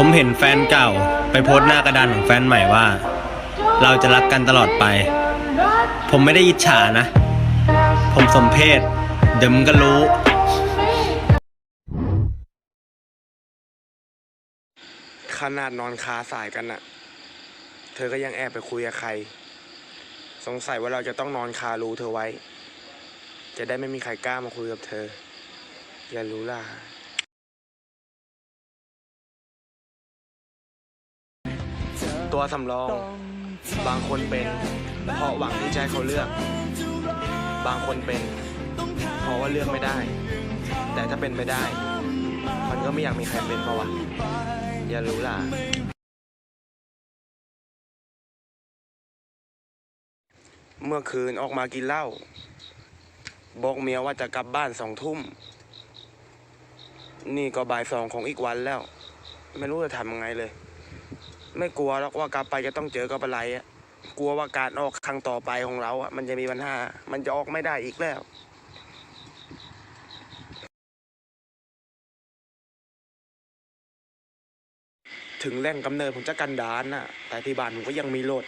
ผมเห็นแฟนเก่าไปโพสต์หน้ากระดานของแฟนใหม่ว่า เราจะรักกันตลอดไป ผมไม่ได้อิจฉานะ ผมสมเพศเดี๋ยวมึงก็รู้ ขนาดนอนคาสายกันน่ะ เธอก็ยังแอบไปคุยกับใคร สงสัยว่าเราจะต้องนอนคารู้เธอไว้ จะได้ไม่มีใครกล้ามาคุยกับเธอ อย่ารู้ล่ะ ตัวสำรอง บางคนเป็น เพราะหวังที่จะให้เขาเลือก บางคนเป็น เพราะว่าเลือกไม่ได้ แต่ถ้าเป็นไม่ได้ มันก็ไม่อยากมีใครเป็นเพราะวะอย่ารู้ล่ะเมื่อคืนออกมากินเหล้าบอกเมียว่าจะกลับบ้านสองทุ่ม นี่ก็บ่ายสองของอีกวันแล้ว ไม่รู้จะทำยังไงเลย ไม่กลัวหรอกว่ากลับไปจะต้องเจอกับอะไรอะกลัวว่าการออกครั้งต่อไปของเราอะมันจะมีปัญหา มันจะออกไม่ได้อีกแล้วถึงแหล่งกำเนิดผมจะกันดานน่ะแต่ที่บ้านผมก็ยังมีรถ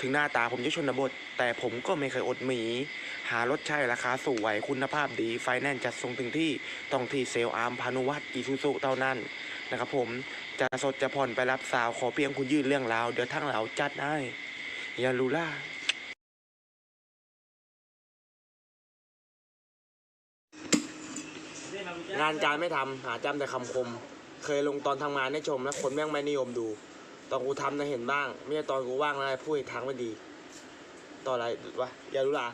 ถึงหน้าตาผมจะชนบท แต่ผมก็ไม่เคยอดหมี หารถใช้ราคาสวยคุณภาพดีไฟแนนซ์จัดส่งถึงที่ต้องที่เซลล์อาร์มพานุวัตรอีซูซุเท่านั้นนะครับผมจะสดจะผ่อนไปรับสาวขอเพียงคุณยื่นเรื่องราว เดี๋ยวทั้งเราจัดให้อย่ารู้ล่ะงานการไม่ทำหาจำแต่คำคม เคยลงตอนทำงานให้ชมแล้วคนแม่งไม่นิยมดู ตอนกูทำนะเห็นบ้าง ไม่ใช่ตอนกูว่างนะพูดอีกทางไม่ดีต่ออะไรวะอย่ารู้ละ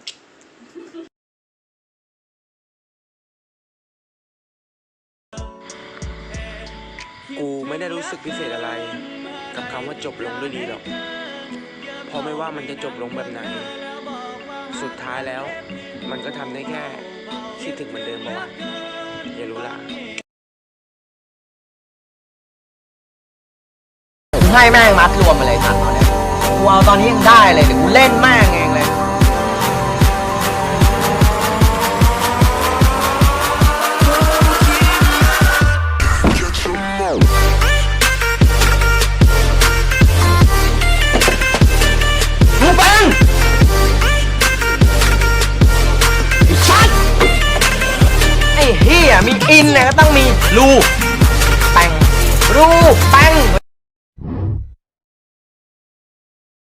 กูไม่ได้รู้สึกพิเศษอะไร กับคำว่าจบลงด้วยดีหรอกเพราะไม่ว่ามันจะจบลงแบบไหน สุดท้ายแล้ว มันก็ทำได้แค่ คิดถึงเหมือนเดิมบอกอย่ารู้ละ กูให้แม่งมัดรวมมาเลยทันตอนเนี้ยกูเอาตอนนี้ยังได้เลยเดี๋ยวกูเล่นแม่งเองเลยมึงเป็นไอ้ชัดไอ้เฮียมีอินเนี่ยก็ต้องมีรู